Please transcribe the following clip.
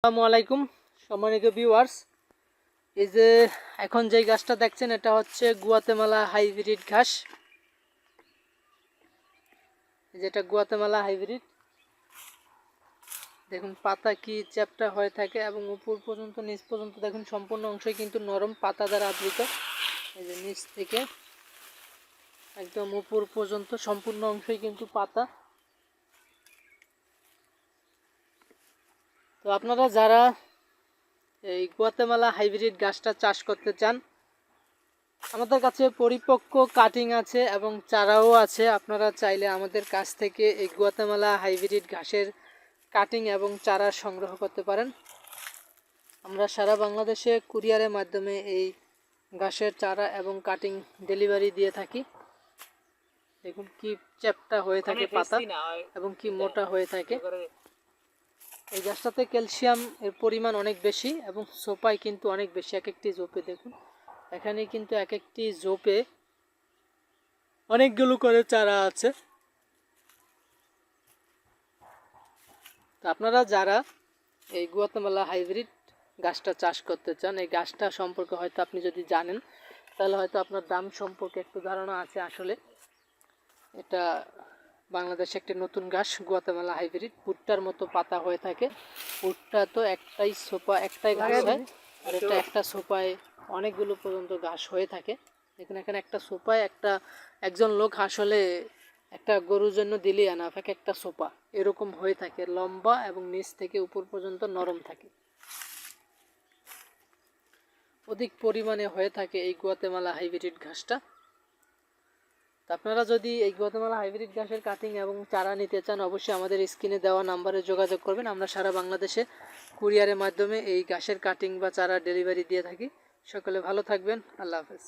আসসালামু আলাইকুম, সম্মানিত ভিউয়ার্স এই যে এখন যে গাছটা দেখছেন, এটা হচ্ছে গুয়াতেমালা হাইব্রিড ঘাস। যেটা গুয়াতেমালা হাইব্রিড। দেখুন, পাতা কি চ্যাপটা হয়ে থাকে এবং উপর পর্যন্ত, নিচ পর্যন্ত দেখুন, সম্পূর্ণ অংশই কিন্তু নরম পাতা দ্বারা আবৃত। এই যে নিচ থেকে একদম উপর পর্যন্ত সম্পূর্ণ অংশই কিন্তু পাতা। তো আপনারা যারা এই গুয়াতেমালা হাইব্রিড গাছটা চাষ করতে চান আমাদের কাছে পরিপক্ক কাটিং আছে এবং চারাও আছে। আপনারা চাইলে আমাদের কাছ থেকে এই গুয়াতেমালা হাইব্রিড ঘাসের কাটিং এবং চারা সংগ্রহ করতে পারেন। আমরা সারা বাংলাদেশে কুরিয়ারের মাধ্যমে এই ঘাসের চারা এবং কাটিং ডেলিভারি দিয়ে থাকি। দেখুন কি চ্যাপটা হয়ে থাকে পাতা এবং কি মোটা হয়ে থাকে। এই গাছটাতে ক্যালসিয়াম এর পরিমাণ অনেক বেশি এবং সোপায় কিন্তু অনেক বেশি, এক একটি জোপে দেখুন। এখানে কিন্তু এক একটি জোপে অনেকগুলো করে চারা আছে। আপনারা যারা এই গুয়াতেমালা হাইব্রিড গাছটা চাষ করতে চান, এই গাছটা সম্পর্কে হয়তো আপনি যদি জানেন, তাহলে হয়তো আপনার দাম সম্পর্কে একটু ধারণা আছে আসলে। এটা বাংলাদেশে একটি নতুন ঘাস গুয়াতেমালা হাইব্রিড। ভুট্টার মতো পাতা হয়ে থাকে। ভুট্টা তো একটাই সোপা একটাই ঘাস হয়। আর এটা একটা সোপায় অনেকগুলো পর্যন্ত ঘাস হয়ে থাকে। দেখুন এখানে একটা সোপায় একটা একজন লোক আসলে একটা গরুর জন্য দিলি আনা এক একটা সোপা। এরকম হয়ে থাকে। লম্বা এবং নিচ থেকে উপর পর্যন্ত নরম থাকে। অধিক পরিমাণে হয়ে থাকে এই গুয়াতেমালা হাইব্রিড ঘাসটা। আপনারা যদি এই গতমালা হাইব্রিড ঘাসের কাটিং এবং চারা নিতে চান, অবশ্যই আমাদের স্ক্রিনে দেওয়া নাম্বারে যোগাযোগ করবেন। আমরা সারা বাংলাদেশে কুরিয়ারের মাধ্যমে এই ঘাসের কাটিং বা চারা ডেলিভারি দিয়ে থাকি। সকলে ভালো থাকবেন। আল্লাহ হাফেজ।